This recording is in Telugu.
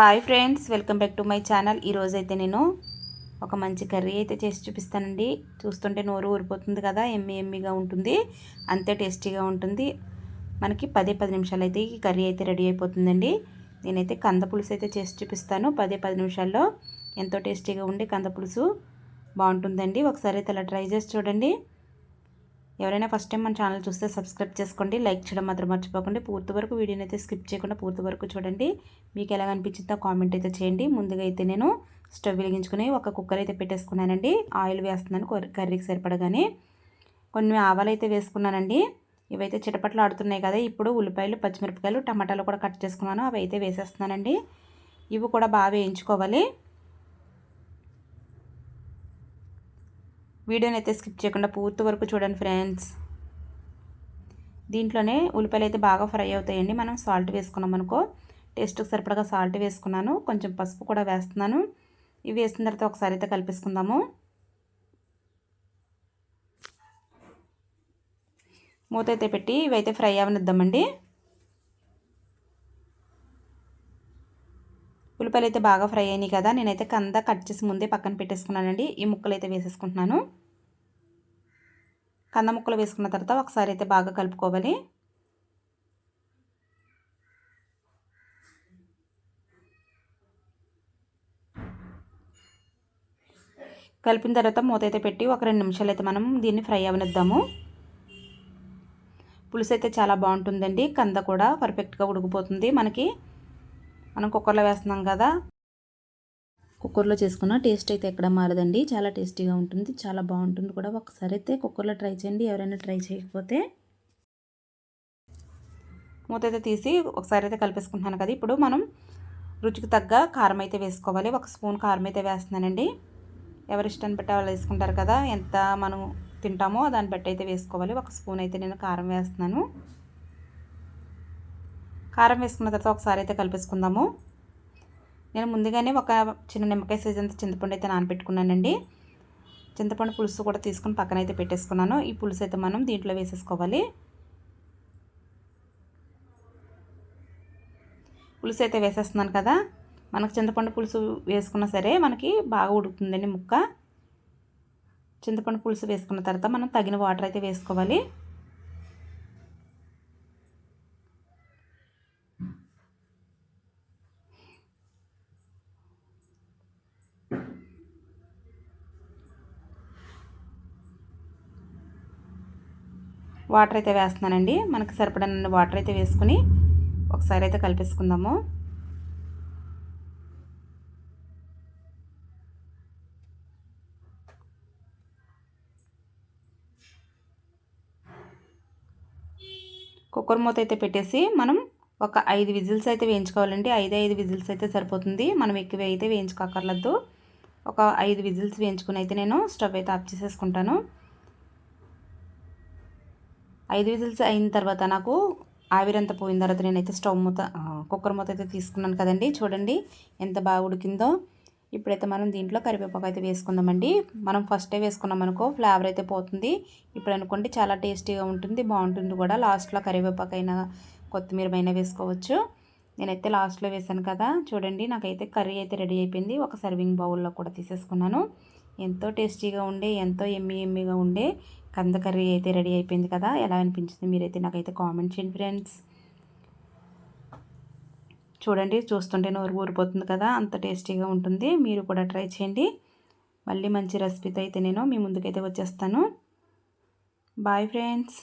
Hi friends welcome back to my channel. ఈరోజు అయితే నేను ఒక మంచి కర్రీ అయితే చేసి చూపిస్తానండి. చూస్తుంటే నోరు ఊరిపోతుంది కదా ఎమ్మి ఎమ్మిగా ఉంటుంది. అంతే టేస్టీగా ఉంటుంది. మనకి పదే పది నిమిషాలు అయితే ఈ కర్రీ అయితే రెడీ అయిపోతుందండి. నేనైతే కంద పులుసు అయితే చేసి చూపిస్తాను. పదే పది నిమిషాల్లో ఎంతో టేస్టీగా ఉండే కంద పులుసు బాగుంటుందండి. ఒకసారి అయితే అలా ట్రై చేసి చూడండి. ఎవరైనా ఫస్ట్ టైం మన ఛానల్ చూస్తే సబ్స్క్రైబ్ చేసుకోండి లైక్ చేయడం మాత్రం మర్చిపోకండి. పూర్తి వరకు వీడియోని అయితే స్కిప్ చేయకుండా పూర్తి వరకు చూడండి. మీకు ఎలా అనిపించిందో కామెంట్ అయితే చేయండి. ముందుగా అయితే నేను స్టవ్ వెలిగించుకుని ఒక కుక్కర్ అయితే పెట్టేసుకున్నానండి. ఆయిల్ వేస్తున్నాను కర్రీకి సరిపడగానే. కొన్ని ఆవాలు అయితే వేసుకున్నానండి. ఇవైతే చిటపట్లు ఆడుతున్నాయి కదా. ఇప్పుడు ఉల్లిపాయలు పచ్చిమిరపకాయలు టమాటాలు కూడా కట్ చేసుకున్నాను. అవి అయితే వేసేస్తున్నానండి. ఇవి కూడా బాగా వేయించుకోవాలి. వీడియోని అయితే స్కిప్ చేయకుండా పూర్తి వరకు చూడండి ఫ్రెండ్స్. దీంట్లోనే ఉల్లిపాయలు అయితే బాగా ఫ్రై అవుతాయండి. మనం సాల్ట్ వేసుకున్నాం అనుకో టేస్ట్కి సరిపడగా సాల్ట్ వేసుకున్నాను. కొంచెం పసుపు కూడా వేస్తున్నాను. ఇవి వేసిన తర్వాత ఒకసారి అయితే కలిపేసుకుందాము. మూత అయితే పెట్టి ఇవైతే ఫ్రై అవనిద్దామండి. ఉల్లిపాయలు అయితే బాగా ఫ్రై అయినాయి కదా నేనైతే కంద కట్ చేసి ముందే పక్కన పెట్టేసుకున్నానండి. ఈ ముక్కలు అయితే వేసేసుకుంటున్నాను. కంద ముక్కలు వేసుకున్న తర్వాత ఒకసారి అయితే బాగా కలుపుకోవాలి. కలిపిన తర్వాత మూత అయితే పెట్టి ఒక రెండు నిమిషాలు అయితే మనం దీన్ని ఫ్రై అవనిద్దాము. పులుసు అయితే చాలా బాగుంటుందండి. కంద కూడా పర్ఫెక్ట్గా ఉడికిపోతుంది మనకి. మనం కుక్కర్లో వేస్తున్నాం కదా. కుక్కర్లో చేసుకున్న టేస్ట్ అయితే ఎక్కడ మారదండి. చాలా టేస్టీగా ఉంటుంది. చాలా బాగుంటుంది కూడా. ఒకసారి అయితే కుక్కర్లో ట్రై చేయండి. ఎవరైనా ట్రై చేయకపోతే. మూత అయితే తీసి ఒకసారి అయితే కలిపేసుకుంటున్నాను కదా. ఇప్పుడు మనం రుచికి తగ్గ కారం అయితే వేసుకోవాలి. ఒక స్పూన్ కారం అయితే వేస్తున్నానండి. ఎవరి ఇష్టాన్ని బట్టి వాళ్ళు వేసుకుంటారు కదా. ఎంత మనం తింటామో దాన్ని బట్టి అయితే వేసుకోవాలి. ఒక స్పూన్ అయితే నేను కారం వేస్తున్నాను. కారం వేసుకున్న తర్వాత ఒకసారి అయితే కలిపేసుకుందాము. నేను ముందుగానే ఒక చిన్న నిమ్మకాయ సైజ్ అంత చింతపండు అయితే నానబెట్టుకున్నానండి. చింతపండు పులుసు కూడా తీసుకుని పక్కన అయితే పెట్టేసుకున్నాను. ఈ పులుసు అయితే మనం దీంట్లో వేసేసుకోవాలి. పులుసు అయితే వేసేస్తున్నాను కదా. మనకు చింతపండు పులుసు వేసుకున్నా సరే మనకి బాగా ఉడుకుతుందండి ముక్క. చింతపండు పులుసు వేసుకున్న తర్వాత మనం తగిన వాటర్ అయితే వేసుకోవాలి. వాటర్ అయితే వేస్తున్నానండి. మనకు సరిపడనన్ని వాటర్ అయితే వేసుకుని ఒకసారి అయితే కలిపేసుకుందాము. కుక్కర్ మూత అయితే పెట్టేసి మనం ఒక ఐదు విజిల్స్ అయితే వేయించుకోవాలండి. ఐదు ఐదు విజిల్స్ అయితే సరిపోతుంది. మనం ఎక్కువ అయితే వేయించుకోకర్లేదు. ఒక ఐదు విజిల్స్ వేయించుకుని అయితే నేను స్టవ్ అయితే ఆఫ్ చేసేసుకుంటాను. ఐదు విజిల్స్ అయిన తర్వాత నాకు ఆవిరంతా పోయిన తర్వాత నేనైతే స్టవ్ మూత కుక్కర్ మూత అయితే తీసుకున్నాను కదండి. చూడండి ఎంత బాగా ఉడికిందో. ఇప్పుడైతే మనం దీంట్లో కరివేపాకు అయితే వేసుకుందామండి. మనం ఫస్టే వేసుకున్నాం అనుకో ఫ్లేవర్ అయితే పోతుంది. ఇప్పుడు అనుకోండి చాలా టేస్టీగా ఉంటుంది బాగుంటుంది కూడా. లాస్ట్లో కరివేపాకు అయినా కొత్తిమీర అయినా వేసుకోవచ్చు. నేనైతే లాస్ట్లో వేసాను కదా. చూడండి నాకైతే కర్రీ అయితే రెడీ అయిపోయింది. ఒక సర్వింగ్ బౌల్లో కూడా తీసేసుకున్నాను. ఎంతో టేస్టీగా ఉండే ఎంతో ఎమ్మి ఎమ్మిగా ఉండే కంద కర్రీ అయితే రెడీ అయిపోయింది కదా? ఎలా అనిపించింది మీరైతే నాకైతే కామెంట్ చేయండి ఫ్రెండ్స్. చూడండి చూస్తుంటే నోరు ఊరిపోతుంది కదా? అంత టేస్టీగా ఉంటుంది. మీరు కూడా ట్రై చేయండి. మళ్ళీ మంచి రెసిపీతో అయితే నేను మీ ముందుకైతే వచ్చేస్తాను. Bye friends